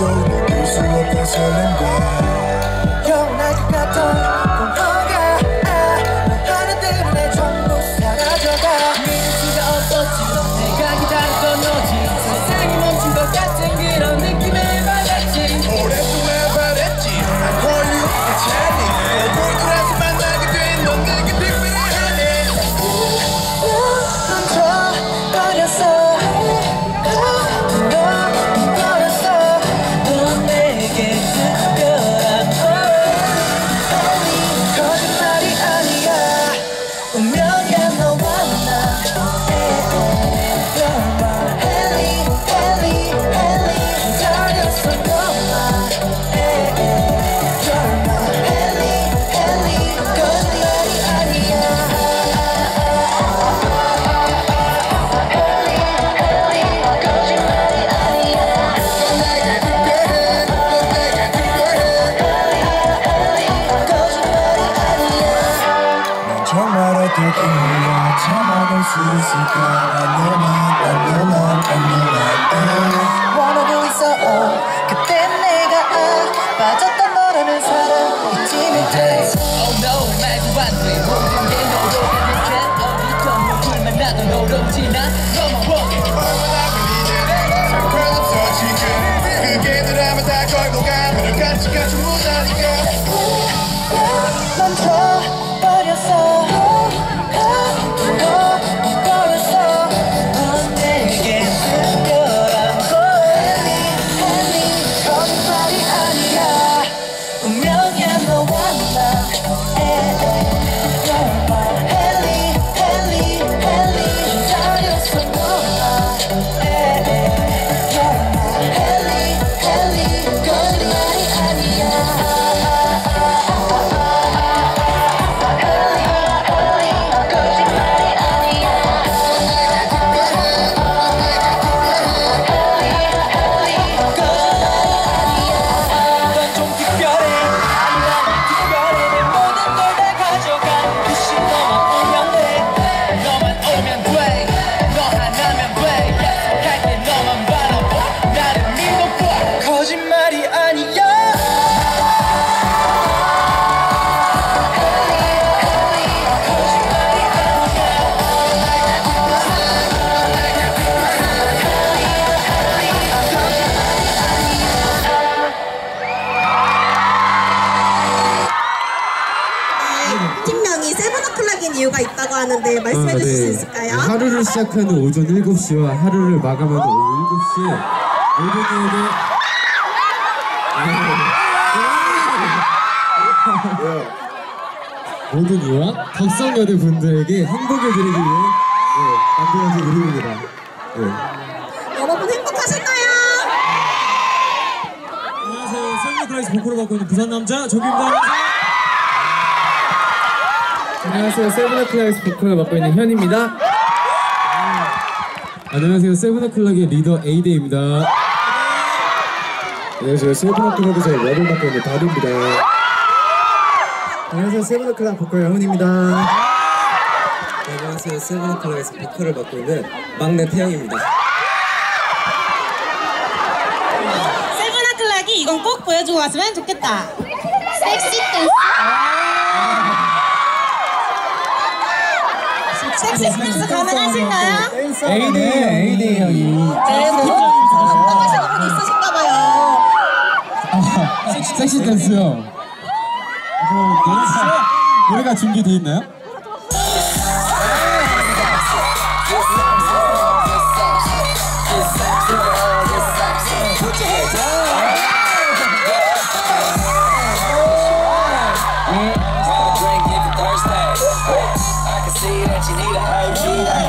도수 없던 설렘과 시작하는 오전 7시와 하루를 마감하는 오후 7시에 모두에게 모든 이와 덕성여대 분들에게 행복을 드리기 위해 네, 만들어진 이름입니다. 네. 여러분 행복하셨나요? 안녕하세요. 셀프클라이스 보컬을 맡고 있는 부산 남자 조규입니다. 안녕하세요. 세븐오클락에서 보컬을 맡고 있는 현입니다. 안녕하세요. 세븐오클락의 리더 에이데이입니다. 안녕하세요. 세븐오클락에서 랩을 맡고 있는 다루입니다. 안녕하세요. 세븐오클락 보컬 영훈입니다. 안녕하세요. 세븐오클락에서 보컬을 맡고 있는 막내 태영입니다. 세븐오클락이 이건 꼭 보여주고 왔으면 좋겠다 섹시 댄스 섹시 댄스 가능하신가요? 에이데이, 에이데이 형이. 네, 신청하시는 분이 있으신가 봐요 섹시 댄스요. 노래가 준비돼 있나요? See that you need a OG.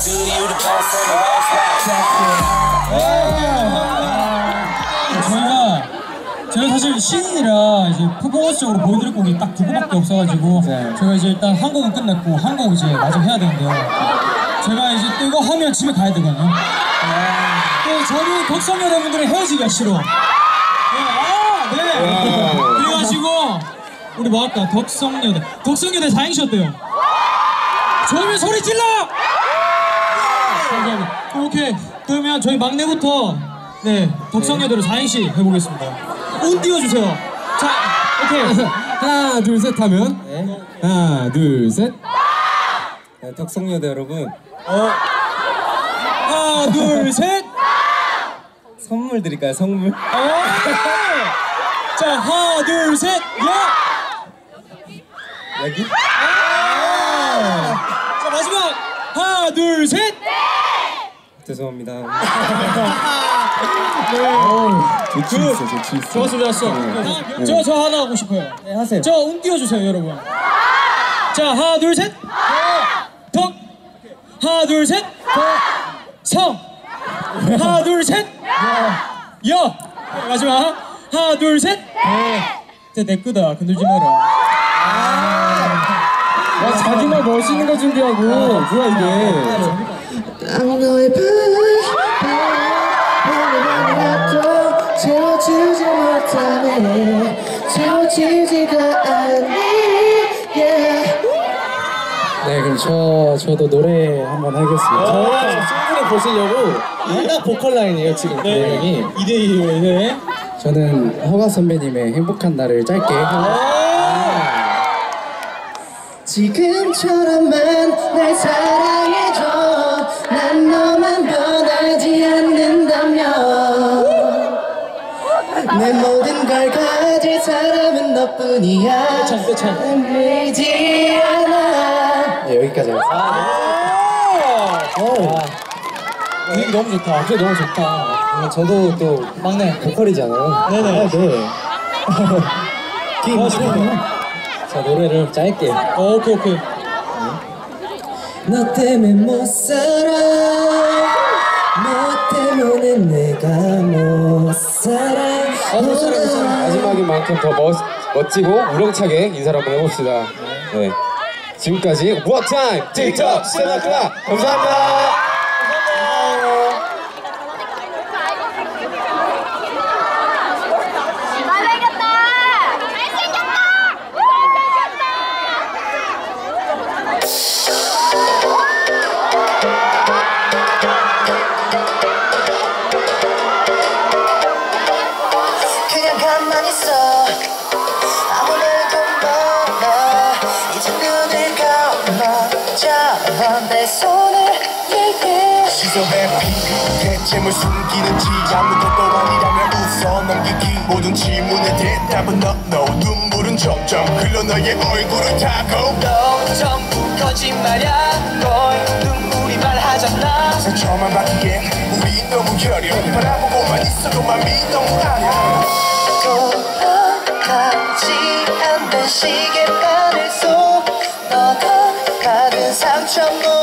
Do you the best on the west 저희가 저희 사실 신인이라 이제 퍼포먼스적으로 보여드릴 곡이 딱 두 곡밖에 없어가지고 네. 저희가 이제 일단 한 곡은 끝냈고 한 곡 이제 마저 해야 되는데요. 제가 이제 또 이거 하면 집에 가야 되거든요. 또 저는 덕성 여러분들의 헤어지기가 싫어. 네, 아, 네. 그래가지고 우리 뭐 할까? 덕성여대. 덕성여대 사행시 어때요? 좋으면 소리 질러! 감사합니다. 오케이. 그러면 저희 막내부터 네 덕성여대로 4인씩 해보겠습니다. 운 띄워주세요. 자, 오케이. 하나 둘 셋 하면 하나 둘 셋. 네, 덕성여대 여러분 하나, 둘, 셋. 선물 드릴까요 선물? 자, 하나, 둘, 셋. 야. 여기? 자, 마지막. 하나, 둘, 셋. 죄송합니다 재치 있어 재치 있어. 좋았어, 좋았어. 네. 저, 저 하나 하고 싶어요. 네 하세요 저운 띄워주세요, 여러분. 자, 하나, 둘, 셋. 덕. 하나, 둘, 셋. 성. 하나, 둘, 셋. 여. 마지막. 하나, 둘, 셋. 진짜 내 거다. 건들지 마라. 야 자기만 멋있는 거 준비하고 뭐야 이게. 난 너의 못하네 채워지지가 않네. 네, 그럼 저 저도 노래 한번 하겠습니다. 저 싱글을 보시려고 딱 보컬 라인이에요 지금 네 명이. 2대2로 네. 저는 허가 선배님의 행복한 날을 짧게. 지금처럼만 날 사랑해줘 난 너만 변하지 않는다면 내 모든 걸 가질 사람은 너뿐이야. 보이지 않아 네, 여기까지 하겠습니다. 분위기 너무 좋다. 목소리 너무 좋다. 저도 또 막내. 보컬이잖아요. 네네. 아, 네. 자 노래를 짧게. 어, 오케이, 오케이. 너 때문에 못 살아 너 때문에 내가 못 살아 아, 못 살아, 못 살아. 마지막인 만큼 더 멋, 멋지고 우렁차게 인사를 한번 해봅시다. 네. 지금까지 워타임 틱톡 스테나클라 감사합니다. Yeah, 시선에 피 대체 뭘 숨기는지 아무것도 아니라면 웃어 넘기기. 모든 질문에 대답은 no no. 눈물은 점점 흘러 너의 얼굴을 타고 너 전부 거짓말이야. 널 눈물이 말하잖아. 상처만 받기엔 우리 너무 여려. 바라보고만 있어도 맘이 너무 아려 돌아가지 않는 시계바늘 속 너가 가진 상처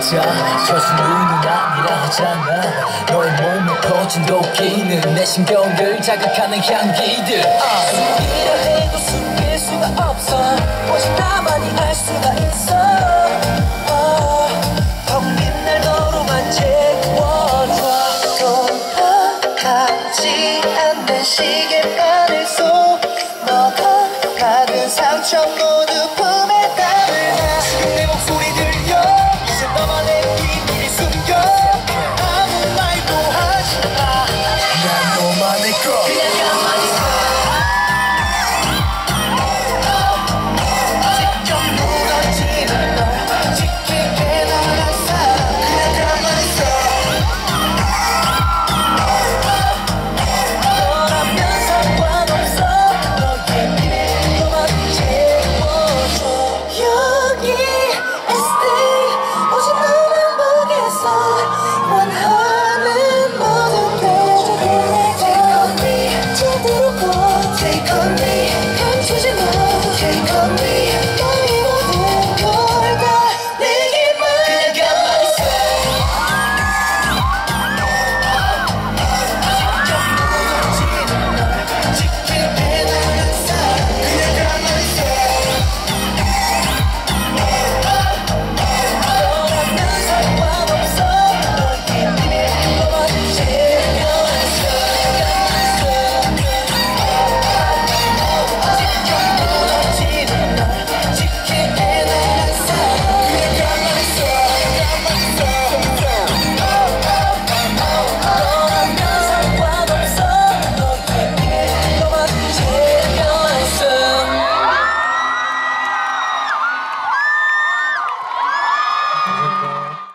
맞아. 저수 눈은 아니라 하잖아. 너의 몸에 퍼진 도끼는 내 신경을 자극하는 향기들. 이라 해도 숨길 수가 없어. 오직 나만이 알 수가 있어